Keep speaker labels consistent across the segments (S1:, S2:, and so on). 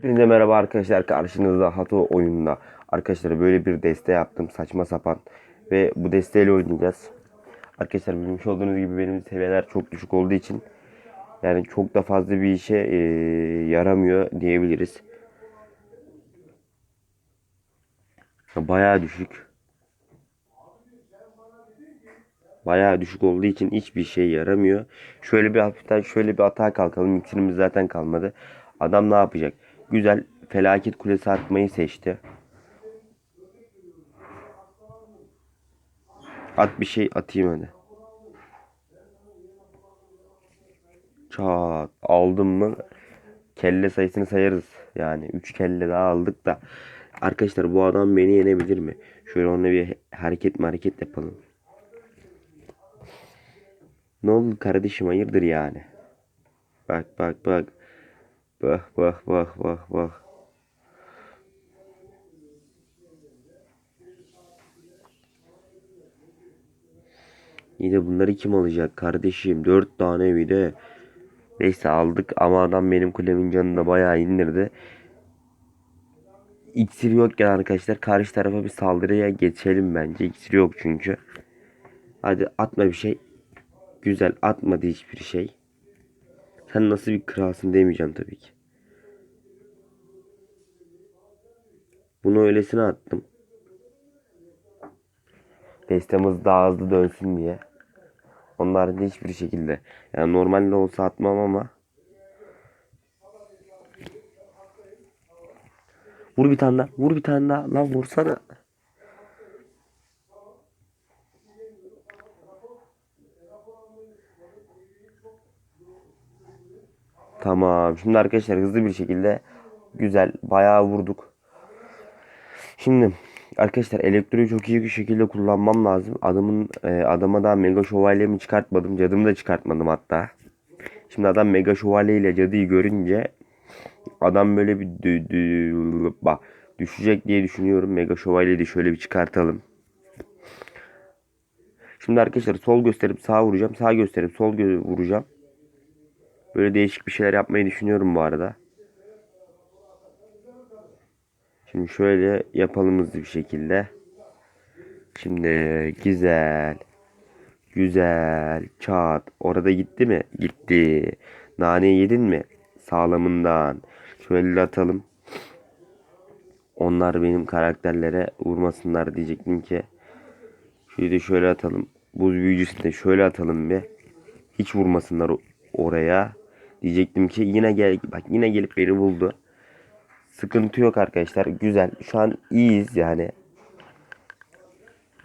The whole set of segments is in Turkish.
S1: Hepinize merhaba arkadaşlar. Karşınızda Hato oyununda. Arkadaşlar böyle bir deste yaptım. Saçma sapan. Ve bu desteyle oynayacağız. Arkadaşlar bilmiş olduğunuz gibi benim seviyeler çok düşük olduğu için yani çok da fazla bir işe eee, yaramıyor diyebiliriz. Bayağı düşük. Bayağı düşük olduğu için hiçbir şey yaramıyor. Şöyle bir hafiften şöyle bir atağa kalkalım. İksirimiz zaten kalmadı. Adam ne yapacak? Güzel felaket kulesi atmayı seçti. At bir şey atayım hadi. Çat aldım mı kelle sayısını sayarız. Yani 3 kelle daha aldık da. Arkadaşlar bu adam beni yenebilir mi? Şöyle onunla bir hareket hareket yapalım. Ne oldu kardeşim hayırdır yani? Bak bak bak. Bak bak bak bak bak. İyi de bunları kim alacak kardeşim? Dört tane bir de. Neyse aldık ama adam benim kulemin canını bayağı indirdi. İksir yokken arkadaşlar karşı tarafa bir saldırıya geçelim bence. İksir yok çünkü. Hadi atma bir şey. Güzel atmadı hiçbir şey. Sen nasıl bir kralsın demeyeceğim tabii ki. Bunu öylesine attım. Destemiz daha hızlı dönsün diye. Onun haricinde hiçbir şekilde. Yani normalde olsa atmam ama. Vur bir tane daha. Vur bir tane daha. Lan vursana. Tamam. Şimdi arkadaşlar hızlı bir şekilde güzel bayağı vurduk. Şimdi arkadaşlar elektroyu çok iyi bir şekilde kullanmam lazım. Adamın e, adama da mega şövalyemi çıkartmadım. Cadımı da çıkartmadım hatta. Şimdi adam mega şövalye ile cadıyı görünce adam böyle bir dü, dü- bak düşecek diye düşünüyorum. Mega şövalyeyi de şöyle bir çıkartalım. Şimdi arkadaşlar sol gösterip sağ vuracağım. Sağ gösterip sol gö- vuracağım. Böyle değişik bir şeyler yapmayı düşünüyorum bu arada. Şimdi şöyle yapalım hızlı bir şekilde. Şimdi güzel. Güzel. Çat. Orada gitti mi? Gitti. Nane yedin mi? Sağlamından. Şöyle atalım. Onlar benim karakterlere vurmasınlar diyecektim ki. Şöyle de şöyle atalım. Buz büyücüsünü de şöyle atalım bir. Hiç vurmasınlar oraya. Diyecektim ki yine gel bak yine gelip beni buldu. Sıkıntı yok arkadaşlar. Güzel. Şu an iyiyiz yani.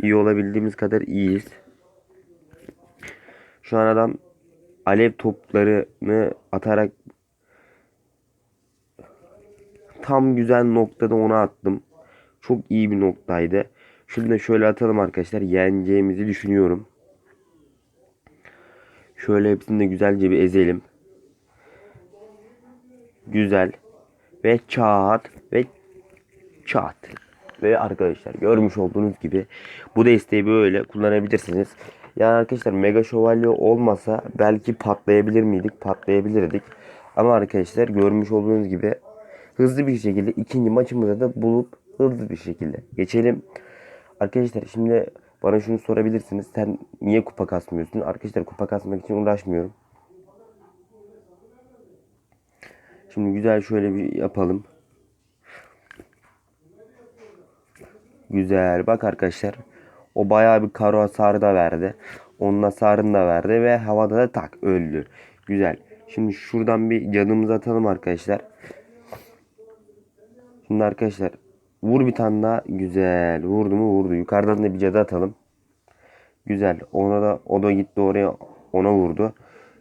S1: İyi olabildiğimiz kadar iyiyiz. Şu an adam alev toplarını atarak tam güzel noktada onu attım. Çok iyi bir noktaydı. Şunu da şöyle atalım arkadaşlar. Yeneceğimizi düşünüyorum. Şöyle hepsini de güzelce bir ezelim. Güzel. Ve çat. Ve çat. Ve arkadaşlar görmüş olduğunuz gibi bu desteği böyle kullanabilirsiniz. Yani arkadaşlar mega şövalye olmasa belki patlayabilir miydik? Patlayabilirdik. Ama arkadaşlar görmüş olduğunuz gibi hızlı bir şekilde ikinci maçımıza da bulup hızlı bir şekilde geçelim. Arkadaşlar şimdi bana şunu sorabilirsiniz. Sen niye kupa kasmıyorsun? Arkadaşlar kupa kasmak için uğraşmıyorum. Şimdi güzel şöyle bir yapalım. Güzel. Bak arkadaşlar. O bayağı bir karo hasarı da verdi. Onun hasarını da verdi ve havada da tak öldü. Güzel. Şimdi şuradan bir canımızı atalım arkadaşlar. Şimdi arkadaşlar vur bir tane daha. Güzel. Vurdu mu vurdu. Yukarıdan da bir cadı atalım. Güzel. Ona da o da gitti oraya ona vurdu.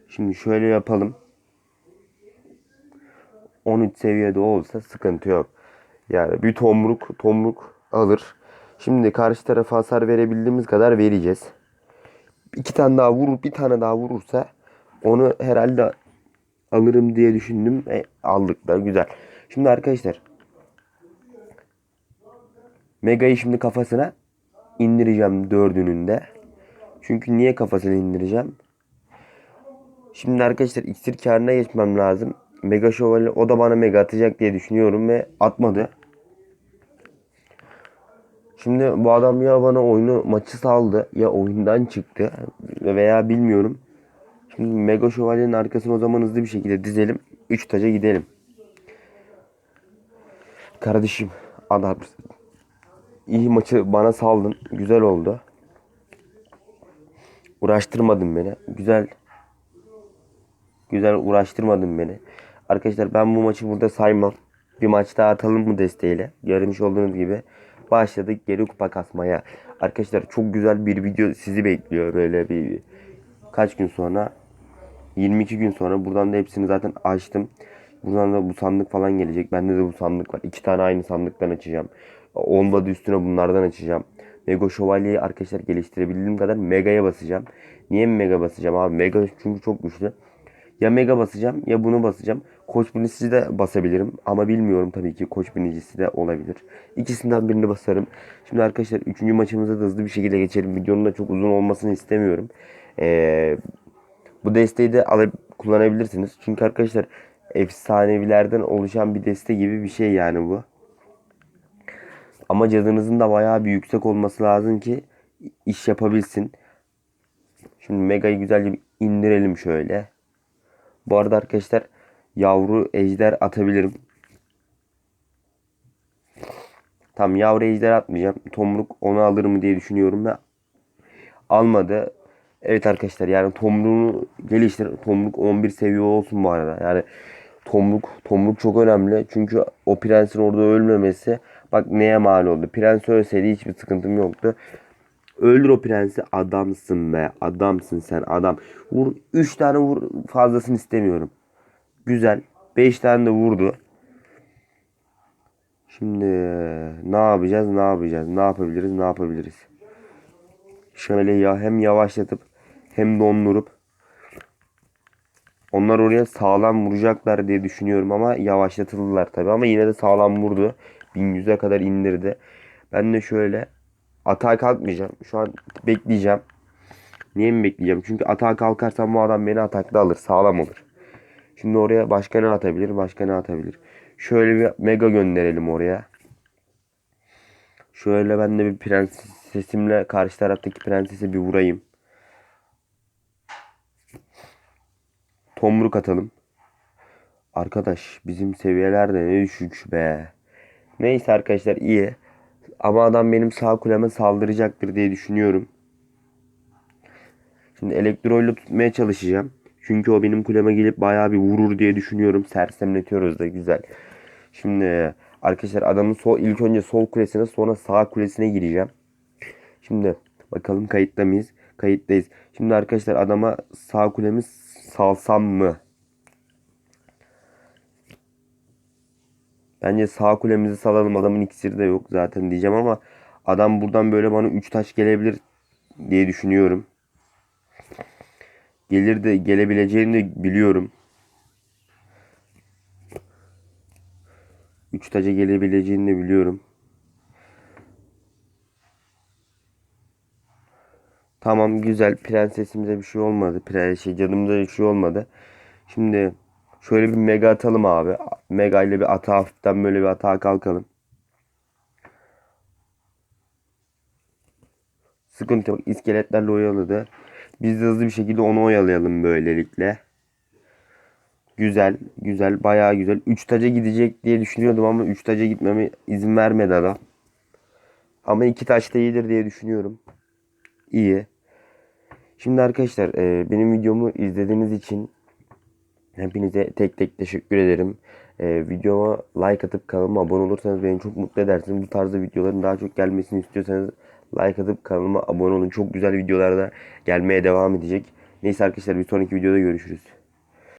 S1: Şimdi şöyle yapalım. 13 seviyede olsa sıkıntı yok. Yani bir tomruk tomruk alır. Şimdi karşı tarafa hasar verebildiğimiz kadar vereceğiz. İki tane daha vurur, bir tane daha vurursa onu herhalde alırım diye düşündüm. E, aldık da güzel. Şimdi arkadaşlar Mega'yı şimdi kafasına indireceğim dördünün de. Çünkü niye kafasına indireceğim? Şimdi arkadaşlar iksir karına geçmem lazım. Mega Şövalye o da bana mega atacak diye düşünüyorum ve atmadı. Şimdi bu adam ya bana oyunu maçı saldı ya oyundan çıktı veya bilmiyorum. Şimdi Mega Şövalye'nin arkasını o zaman hızlı bir şekilde dizelim. 3 taca gidelim. Kardeşim adam iyi maçı bana saldın. Güzel oldu. Uğraştırmadın beni. Güzel. Güzel uğraştırmadın beni. Arkadaşlar ben bu maçı burada saymam. Bir maç daha atalım mı desteğiyle? Görmüş olduğunuz gibi başladık geri kupa kasmaya. Arkadaşlar çok güzel bir video sizi bekliyor. Böyle bir kaç gün sonra 22 gün sonra buradan da hepsini zaten açtım. Buradan da bu sandık falan gelecek. Bende de bu sandık var. İki tane aynı sandıktan açacağım. Olmadı üstüne bunlardan açacağım. Mega Şövalye'yi arkadaşlar geliştirebildiğim kadar Mega'ya basacağım. Niye Mega basacağım abi? Mega çünkü çok güçlü. Ya Mega basacağım ya bunu basacağım. Koç binicisi de basabilirim. Ama bilmiyorum tabii ki koç binicisi de olabilir. İkisinden birini basarım. Şimdi arkadaşlar 3. maçımıza da hızlı bir şekilde geçelim. Videonun da çok uzun olmasını istemiyorum. Ee, bu desteği de alıp kullanabilirsiniz. Çünkü arkadaşlar efsanevilerden oluşan bir deste gibi bir şey yani bu. Ama cadınızın da bayağı bir yüksek olması lazım ki iş yapabilsin. Şimdi Mega'yı güzelce bir indirelim şöyle. Bu arada arkadaşlar yavru ejder atabilirim. Tam yavru ejder atmayacağım. Tomruk onu alır mı diye düşünüyorum ve almadı. Evet arkadaşlar yani tomruğunu geliştir. Tomruk 11 seviye olsun bu arada. Yani tomruk tomruk çok önemli. Çünkü o prensin orada ölmemesi bak neye mal oldu. Prens ölseydi hiçbir sıkıntım yoktu. Öldür o prensi adamsın be. Adamsın sen adam. Vur 3 tane vur fazlasını istemiyorum. Güzel. 5 tane de vurdu. Şimdi ne yapacağız? Ne yapacağız? Ne yapabiliriz? Ne yapabiliriz? Şöyle ya hem yavaşlatıp hem dondurup onlar oraya sağlam vuracaklar diye düşünüyorum ama yavaşlatıldılar tabi ama yine de sağlam vurdu. 1100'e kadar indirdi. Ben de şöyle atağa kalkmayacağım. Şu an bekleyeceğim. Niye mi bekleyeceğim? Çünkü atağa kalkarsam bu adam beni atakta alır. Sağlam olur. Şimdi oraya başka ne atabilir? Başka ne atabilir? Şöyle bir mega gönderelim oraya. Şöyle ben de bir prensesimle karşı taraftaki prensese bir vurayım. Tomruk atalım. Arkadaş bizim seviyeler de ne düşük be. Neyse arkadaşlar iyi. Ama adam benim sağ kuleme saldıracaktır diye düşünüyorum. Şimdi elektroyla tutmaya çalışacağım. Çünkü o benim kuleme gelip bayağı bir vurur diye düşünüyorum. Sersemletiyoruz da güzel. Şimdi arkadaşlar adamın sol ilk önce sol kulesine sonra sağ kulesine gireceğim. Şimdi bakalım kayıtta mıyız? Kayıttayız. Şimdi arkadaşlar adama sağ kulemi salsam mı? Bence sağ kulemizi salalım. Adamın iksiri de yok zaten diyeceğim ama adam buradan böyle bana 3 taş gelebilir diye düşünüyorum. Gelir de gelebileceğini de biliyorum. 3 taca gelebileceğini de biliyorum. Tamam güzel prensesimize bir şey olmadı. Prens şey canımıza bir şey olmadı. Şimdi şöyle bir mega atalım abi. Mega ile bir ata hafiften böyle bir atağa kalkalım. Sıkıntı yok. İskeletlerle oyaladı. Biz de hızlı bir şekilde onu oyalayalım böylelikle. Güzel, güzel, bayağı güzel. 3 taca gidecek diye düşünüyordum ama 3 taca gitmeme izin vermedi adam. Ama 2 taş da iyidir diye düşünüyorum. İyi. Şimdi arkadaşlar e, benim videomu izlediğiniz için hepinize tek tek teşekkür ederim. E, videoma like atıp kanalıma abone olursanız beni çok mutlu edersiniz. Bu tarzda videoların daha çok gelmesini istiyorsanız like atıp kanalıma abone olun. Çok güzel videolarda gelmeye devam edecek. Neyse arkadaşlar bir sonraki videoda görüşürüz.